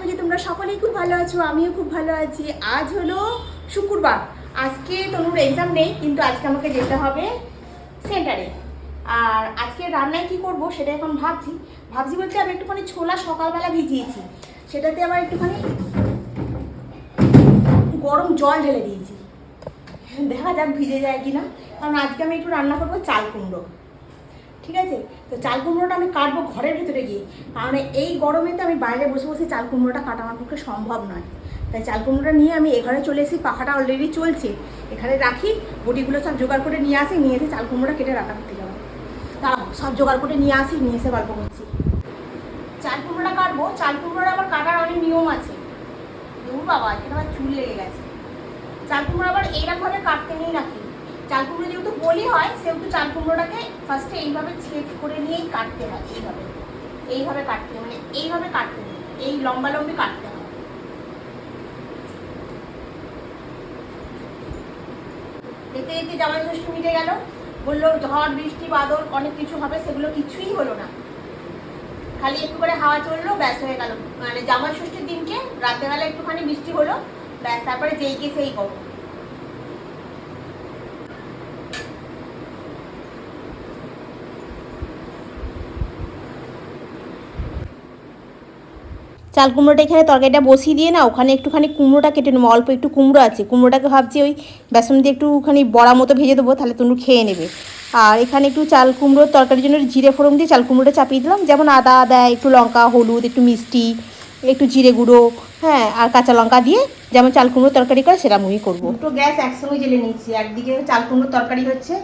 করি তোমরা সকলেই খুব ভালো আছো, আমিও খুব ভালো আছি। আজ হলো শুক্রবার। আজকে তনুর এক্সাম নেই, কিন্তু আজকে আমাকে যেতে হবে সেন্টারে। আর আজকে রান্নায় কি করব সেটা এখন ভাবছি। ভাবছি বলতে আমি একটুখানি ছোলা সকালবেলা ভিজিয়েছি। সেটাতে আবার একটুখানি গরম জল ঢেলে দিয়েছি। দেখা যাক ভিজে যায় কিনা। কারণ আজকে আমি একটু রান্না করব চাল কুমড়ো। ঠিক আছে? তো চাল কুমড়োটা আমি কাটবো ঘরের ভিতরে গিয়ে। কারণ এই গরমে তো আমি বাইরে বসে বসে চাল কুমড়োটা কাটা আমার পক্ষে সম্ভব নয়। তাই চাল কুমড়োটা নিয়ে আমি এঘরে চলে এসেছি, পাখাটা অলরেডি চলছে। এখানে রাখি বটিগুলো সব জোগাড় করে নিয়ে আসি, নিয়ে এসে চাল কুমড়োটা কেটে রাখা করতে যাব। তা সব জোগাড় করে নিয়ে আসি, নিয়ে এসে গল্প করছি। চাল কুমড়োটা কাটবো, চাল কুমড়োটা আবার কাটার অনেক নিয়ম আছে। দূর বাবা, এখানে আবার চুল লেগে গেছে। চাল কুমড়ো আবার এইরকমভাবে কাটতে নেই নাকি? চাল কুমড়ো যেহেতু বলি হয়, সেহেতু চাল কুমড়োটাকে ফার্স্টে এইভাবে ছেদ করে নিয়েই কাটতে হয়, এইভাবে। এইভাবে কাটতে মানে এইভাবে কাটতে হয়, এই লম্বা লম্বি কাটতে হয়। দেখতে দেখতে জামাই ষষ্ঠী মিটে গেল, বলল, ঝড়, বৃষ্টি, বাদল, অনেক কিছু হবে, সেগুলো কিছুই হলো না। খালি একটু করে হাওয়া চলল, ব্যাস হয়ে গেল। মানে জামাই ষষ্ঠীর দিনকে রাতেবেলা একটুখানি বৃষ্টি হলো, ব্যাস, তারপরে যেই কে সেই গরম। চাল কুমড়োটা এখানে তরকারিটা বসিয়ে দিয়ে না ওখানে একটুখানি কুমড়োটা কেটে নেব। অল্প একটু কুমড়ো আছে। কুমড়োটাকে ভাবছি ওই বেসন দিয়ে একটুখানি বড়া মতো ভেজে দেবো, তাহলে তনু খেয়ে নেবে। আর এখানে একটু চাল কুমড়োর তরকারির জন্য জিরে ফোড়ন দিয়ে চাল কুমড়োটা চাপিয়ে দিলাম। যেমন আদা, দেয়, একটু লঙ্কা, হলুদ, একটু মিষ্টি, একটু জিরে গুঁড়ো হ্যাঁ আর কাঁচা লঙ্কা দিয়ে যেমন চাল কুমড়োর তরকারি করে সেটা মুই করব। দুটো গ্যাস একসঙ্গে জেলে নিয়েছি। একদিকে চাল কুমড়োর তরকারি হচ্ছে,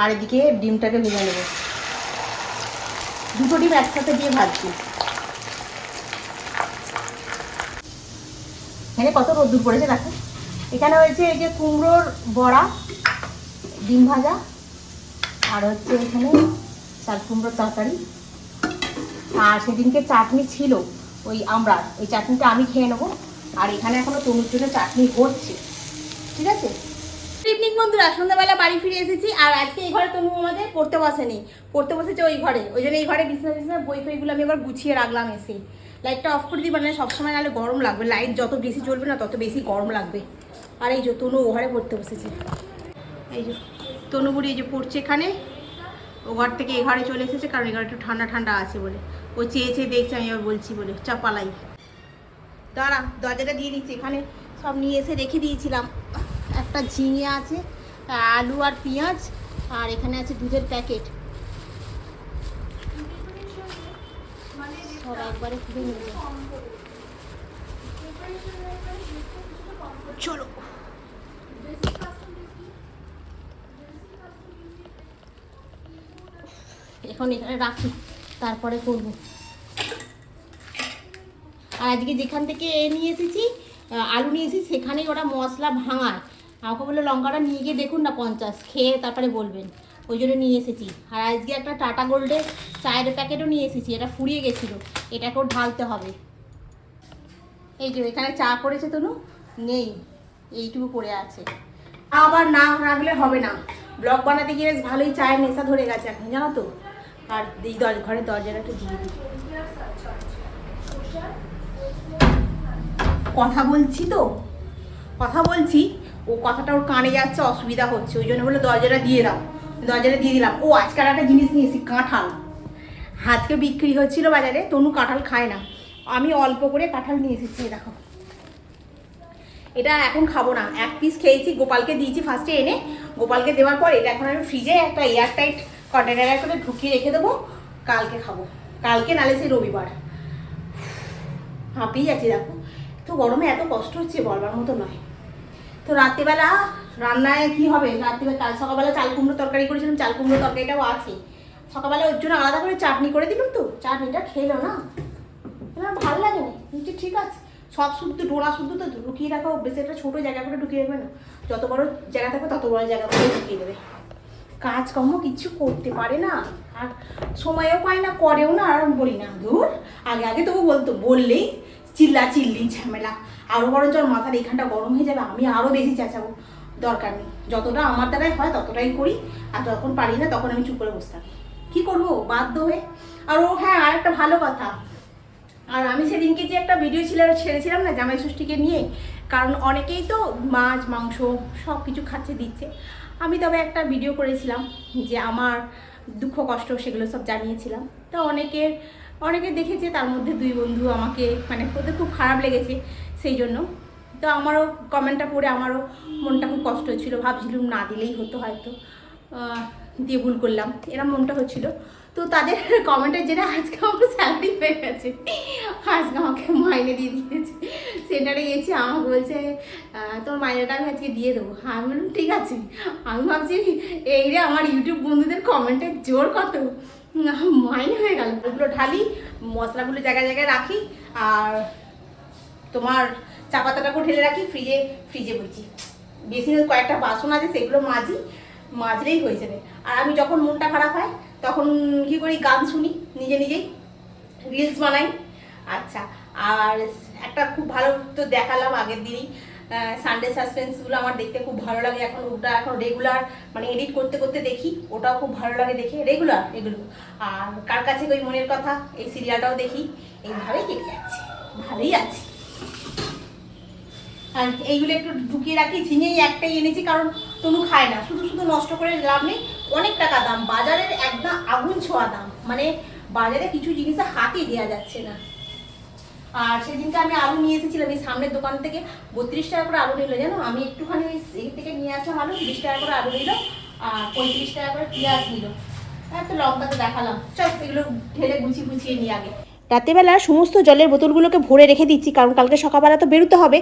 আর এদিকে ডিমটাকে ভেজে নেব। দুটো ডিম একসাথে দিয়ে ভাজছি। এখানে কত রোদ্দুর পড়েছে দেখো। এখানে হয়েছে এই যে কুমড়োর বড়া, ডিম ভাজা, আর হচ্ছে এখানে চাল কুমড়োর তরকারি। আর সেদিনকে চাটনি ছিল ওই আমরা, ওই চাটনিটা আমি খেয়ে নেব। আর এখানে এখনও তনুর জন্য চাটনি হচ্ছে, ঠিক আছে? ইভিনিং বন্ধুরা, সন্ধ্যাবেলা বাড়ি ফিরে এসেছি, আর আজকে এই ঘরে তনু আমাদের পড়তে বসেনি। পড়তে বসেছে ওই ঘরে, ওই জন্য এই ঘরে বিছনা বিছনা বই ফইগুলো আমি আবার গুছিয়ে রাখলাম এসে। লাইটটা অফ করে দিই মানে সবসময় নাহলে গরম লাগবে। লাইট যত বেশি জ্বলবে না, তত বেশি গরম লাগবে। আর এই যে তনু ও ঘরে পড়তে বসেছে। এই যে তনু বুড়ি এই যে পড়ছে এখানে। ও ঘর থেকে এই ঘরে চলে এসেছে, কারণ এই ঘরে একটু ঠান্ডা ঠান্ডা আছে বলে। ও চেয়ে চেয়ে দেখছে, আমি এবার বলছি বলে চাপালাই দাঁড়া, দরজাটা দিয়ে দিচ্ছি, এখানে সব নিয়ে এসে রেখে দিয়েছিলাম। একটা ঝিঙে আছে, আলু আর পেঁয়াজ, আর এখানে আছে দুধের প্যাকেট। চলো। এখন এখানে রাখি, তারপরে করব। আর আজকে যেখান থেকে এ নিয়ে এসেছি আলু নিয়ে এসেছি, সেখানেই ওরা মশলা ভাঙায়। আমাকে বলল, লঙ্কাটা নিয়ে গিয়ে দেখুন না পঞ্চাশ, খেয়ে তারপরে বলবেন। ওই জন্য নিয়ে এসেছি। আর আজকে একটা টাটা গোল্ডের চায়ের প্যাকেটও নিয়ে এসেছি, এটা ফুরিয়ে গেছিল। এটাকেও ঢালতে হবে। এই যে এখানে চা করেছে তনু? নেই, এইটুকু পড়ে আছে। আবার না রাখলে হবে না। ব্লগ বানাতে গিয়ে বেশ ভালোই চায়ের নেশা ধরে গেছে এখন, জানো তো? আর এই দর, ঘরের দরজাটা একটু দিয়ে দিই। কথা বলছি তো? কথা বলছি, ও কথাটা ওর কানে যাচ্ছে, অসুবিধা হচ্ছে। ওই জন্য বলে দরজাটা দিয়ে দাও। দরজাটা দিয়ে দিলাম। ও, আজকাল একটা জিনিস নিয়েছি কাঁঠাল। আজকে বিক্রি হচ্ছিল বাজারে, তনু কাঁঠাল খায় না। আমি অল্প করে কাঁঠাল নিয়ে এসেছি দেখো। এটা এখন খাব না, এক পিস খেয়েছি, গোপালকে দিয়েছি ফার্স্টে এনে। গোপালকে দেওয়ার পর এটা এখন আমি ফ্রিজে একটা এয়ার টাইট কন্টেনারে করে ঢুকিয়ে রেখে দেবো, কালকে খাব। কালকে নালে সেই রবিবার। হাঁপিয়ে যাচ্ছি, দেখো। তো গরমে এত কষ্ট হচ্ছে বলবার মতো নয়। তো রাত্রিবেলা রান্নায় কি হবে? রাত্রিবেলা কাল সকালবেলা চাল কুমড়ো তরকারি করেছিলাম, চাল কুমড়ো তরকারিটাও আছে। সকালবেলা ওর জন্য আলাদা করে চাটনি করে দিলাম তো, চাটনিটা খেলো না। আমার ভালো লাগে না বলছি ঠিক আছে। সব শুদ্ধ ডোলা শুদ্ধ তো ঢুকিয়ে রাখো বেশি একটা ছোটো জায়গা করে ঢুকিয়ে দেবে না। যত বড় জায়গা থাকবে, তত বড় জায়গা করে ঢুকিয়ে দেবে। কাজকর্ম কিচ্ছু করতে পারে না, আর সময়ও পায় না, করেও না, আর বলি না। ধুর, আগে আগে তবু বলতো, বললেই চিল্লা চিল্লি ঝামেলা। আরও বরঞ্চ মাথার এখানটা গরম হয়ে যাবে, আমি আরও বেশি চেঁচাবো। দরকার নেই। যতটা আমার দ্বারাই হয়, ততটাই করি। আর যখন পারি না, তখন আমি চুপ করে বসে থাকি। কী করব? বাধ্য হয়ে। আর ও হ্যাঁ আর একটা ভালো কথা। আর আমি সেদিনকে যে একটা ভিডিও ছিল, ছেড়েছিলাম না জামাই ষষ্ঠীকে নিয়ে, কারণ অনেকেই তো মাছ, মাংস সব কিছু খাচ্ছে, দিচ্ছে। আমি তবে একটা ভিডিও করেছিলাম যে আমার দুঃখ, কষ্ট সেগুলো সব জানিয়েছিলাম। তো অনেকের, অনেকে দেখেছে, তার মধ্যে দুই বন্ধু আমাকে মানে ওদের খুব খারাপ লেগেছে। সেই জন্য। তো আমারও কমেন্টটা পড়ে আমারও মনটা খুব কষ্ট হচ্ছিল ভাবছিলাম না দিলেই হতো হয়তো। দিয়ে ভুল করলাম। এরম মনটা হচ্ছিল। তো তাদের কমেন্টের যেটা আজকে আমার স্যালারি পেয়ে গেছে। আজকে আমাকে মাইনে দিয়ে দিয়েছে। সেন্টারে গেছি আমাকে বলছে তোর মাইনেটা আমি আজকে দিয়ে দেবো। আমি বললাম, ঠিক আছে। আমি ভাবছি, এই রে আমার ইউটিউব বন্ধুদের কমেন্টের জোর কত? মাইনে হয়ে গেল। ওগুলো ঢালি, মশলাগুলো জায়গায় জায়গায় রাখি, আর তোমার চা পাতাটাকেও ঢেলে রাখি ফ্রিজে ফ্রিজে বেশি না, কয়েকটা বাসন আছে সেগুলো মাজি মাজলেই হয়ে যাবে। আর আমি যখন মনটা খারাপ হয় তখন কি করি গান শুনি নিজে নিজেই রিলস বানাই। আচ্ছা আর একটা খুব ভালো তো দেখালাম আগের দিনই সানডে সাসপেন্সগুলো আমার দেখতে খুব ভালো লাগে। এখন ওটা এখন রেগুলার মানে এডিট করতে করতে দেখি ওটাও খুব ভালো লাগে দেখে রেগুলার এগুলো। আর কার কাছে ওই মনের কথা এই সিরিয়ালটাও দেখি। এইভাবেই কেটে যাচ্ছে। ভালোই আছে। আর এইগুলো একটু ঢুকিয়ে রাখি, ঝিঙেই একটাই এনেছি, কারণ তনু খায় না। শুধু শুধু নষ্ট করে লাভ নেই, অনেক টাকা দাম। বাজারের একদম আগুন ছোঁয়া দাম। মানে বাজারে কিছু জিনিসে হাতই দেওয়া যাচ্ছে না। আর সেদিনকে আমি আলু নিয়ে এসেছিলাম, এই সামনের দোকান থেকে। বত্রিশ টাকা করে আলু নিল, জানো? আমি একটুখানি ওই এই থেকে নিয়ে আসলাম আলু তিরিশ টাকা করে আলু নিল, আর পঁয়ত্রিশ টাকা করে পেঁয়াজ নিল। হ্যাঁ তো লঙ্কা তো দেখালাম। চল, এগুলো ঢেলে গুছিয়ে গুছিয়ে নিয়ে আগে। রাত্রিবেলা সমস্ত জলের বোতলগুলোকে ভরে রেখে দিচ্ছি, কারণ কালকে সকালবেলা তো বেরোতে হবে।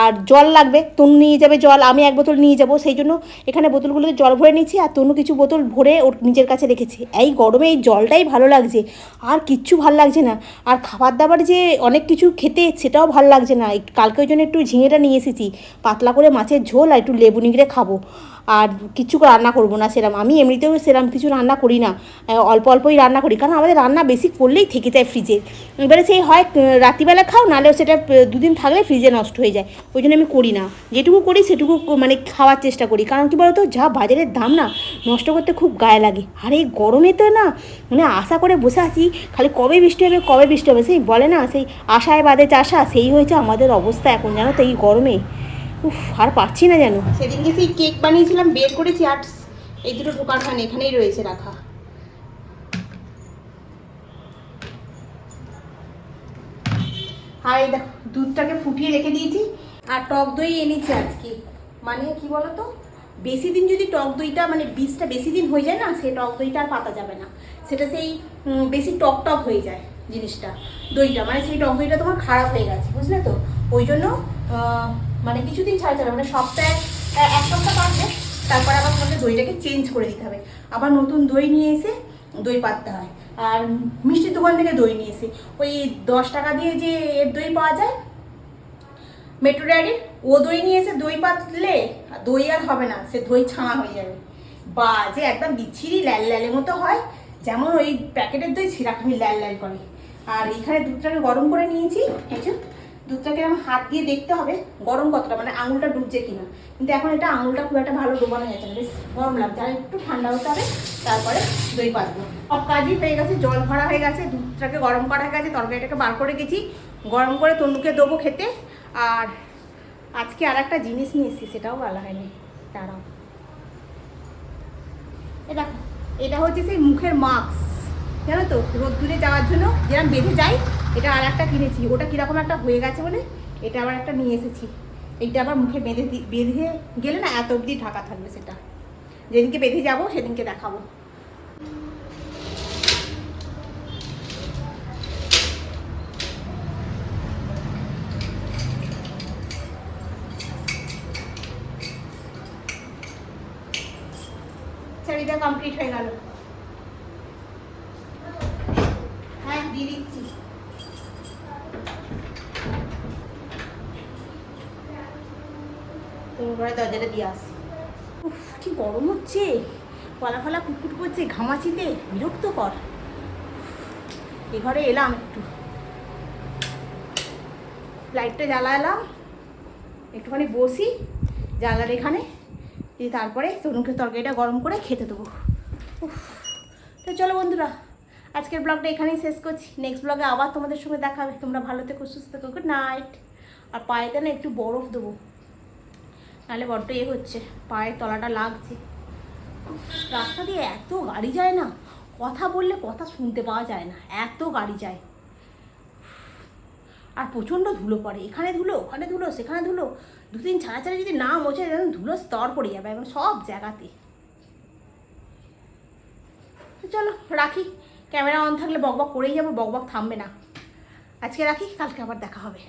আর জল লাগবে, তনু নিয়ে যাবে জল, আমি এক বোতল নিয়ে যাব, সেই জন্য এখানে বোতলগুলোতে জল ভরে নিচ্ছি, আর তনু কিছু বোতল ভরে ওর নিজের কাছে রেখেছি। এই গরমে এই জলটাই ভালো লাগছে, আর কিচ্ছু ভালো লাগছে না। আর খাবার দাবার যে অনেক কিছু খেতে সেটাও ভালো লাগছে না। কালকে ওই জন্য একটু ঝিঙেটা নিয়ে এসেছি, পাতলা করে মাছের ঝোল আর একটু লেবু নিগড়ে খাব। আর কিছু রান্না করব না সেরম, আমি এমনিতেও সেরম কিছু রান্না করি না, অল্প অল্পই রান্না করি, কারণ আমাদের রান্না বেশি করলেই থেকে যায় ফ্রিজে এবারে সেই হয় রাত্রিবেলা খাও, নাহলে সেটা দুদিন থাকলে ফ্রিজে নষ্ট হয়ে যায়। ওই জন্য আমি করি না। যেটুকু করি, সেটুকু মানে খাওয়ার চেষ্টা করি। কারণ কি বলতো, যা বাজারের দাম না, নষ্ট করতে খুব গায়ে লাগে। আর, এই গরমে তো না মানে আশা করে বসে আছি, খালি কবে বৃষ্টি হবে, কবে বৃষ্টি হবে? সেই বলে না, সেই আশায় বাদে চাষা, সেই হয়েছে আমাদের অবস্থা এখন, জানো তো এই গরমে। উফ, আর পারছি না যেন। সেদিনকে সেই কেক বানিয়েছিলাম, বের করেছি, আর এই দুটো ঢোকার এখানেই রয়েছে রাখা। আর এই দেখো, দুধটাকে ফুটিয়ে রেখে দিয়েছি। আর টক দই এনেছি আজকে। মানে কি বলতো? বেশি দিন যদি টক দইটা মানে বীজটা বেশি দিন হয়ে যায় না, সেই টক দইটা আর পাতা যাবে না। সেটা সেই বেশি টক টক হয়ে যায় জিনিসটা, দইটা। মানে সেই টক দইটা তোমার খারাপ হয়ে গেছে, বুঝলে তো? ওই জন্য মানে কিছুদিন ছাড়া ছাড়া মানে সপ্তাহে এক সপ্তাহ পারবে তারপরে আবার তোমাকে দইটাকে চেঞ্জ করে দিতে হবে। আবার নতুন দই নিয়ে এসে দই পাততে হয়। আর মিষ্টির দোকান থেকে দই নিয়েছি। ওই দশ টাকা দিয়ে যে এর দই পাওয়া যায়, মেট্রো ড্যাডির ও দই নিয়েছে দই পাতলে দই আর হবে না, সে দই ছাঁড়া হয়ে যাবে। বা যে একদম বিচ্ছিরি ল্যাল ল্যালের মতো হয়, যেমন ওই প্যাকেটের দই সেরকমই ল্যাল ল্যাল করে। আর এখানে দুধটাকে গরম করে নিয়েছি দুধটাকে আমার হাত দিয়ে দেখতে হবে গরম কতটা মানে আঙুলটা ডুবছে কিনা। কিন্তু এখন এটা আঙুলটা খুব একটা ভালো ডোবানো যাচ্ছে না, বেশ গরম লাগছে। আর একটু ঠান্ডা হতে হবে, তারপরে দই পাতবো। সব কাজই হয়ে গেছে, জল ভরা হয়ে গেছে, দুধটাকে গরম করা হয়ে গেছে, তরকারিটাকে বার করে গেছি। গরম করে তনুকে দেবো খেতে। আর আজকে আর একটা জিনিস নিয়ে এসেছি, সেটাও বলা হয়নি। দাঁড়াও। এটা এটা হচ্ছে সেই মুখের মাস্ক। জানো তো, রোদ্দুরে যাওয়ার জন্য যেরকম বেঁধে যায় এটা আর একটা কিনেছি। ওটা কীরকম একটা হয়ে গেছে বলে? এটা আবার একটা নিয়ে এসেছি। এইটা আবার মুখে বেঁধে বেঁধে গেলে না এত অবধি ঢাকা থাকবে সেটা। যেদিনকে বেঁধে যাব, সেদিনকে দেখাবো। কমপ্লিট হয়ে গেল হ্যাঁ দিয়ে দিচ্ছি তোর ঘরে দরজাটা দিয়ে আসি। উফ, কি গরম হচ্ছে। পালা ফালা কুটকুট করছে, ঘামাচিতে বিরক্ত কর এ ঘরে এলাম একটু। লাইটটা জ্বালালাম। একটুখানি বসি, জ্বালার এখানে। দিয়ে তারপরে তনুকে তরকারিটা গরম করে খেতে দেবো। উফ, তো চলো বন্ধুরা, আজকের ব্লগটা এখানেই শেষ করছি। নেক্সট ব্লগে আবার তোমাদের সঙ্গে দেখা হবে। তোমরা ভালো থেকো, সুস্থ থেকো গুড নাইট আর পায়েতে একটু বরফ দেবো। নাহলে বড্ড এ হচ্ছে, পায়ের তলাটা লাগছে। রাস্তা দিয়ে এত গাড়ি যায় না, কথা বললে কথা শুনতে পাওয়া যায় না, এত গাড়ি যায়। আর প্রচণ্ড ধুলো পড়ে, এখানে ধুলো, ওখানে ধুলো, সেখানে ধুলো। দু তিন ছাড়া ছাড়া যদি না মোছে যেন ধুলো স্তর পড়ে যাবে এবং সব জায়গাতে। চলো, রাখি। ক্যামেরা অন থাকলে বকবক করেই যাব বকবক থামবে না। আজকে রাখি, কালকে আবার দেখা হবে।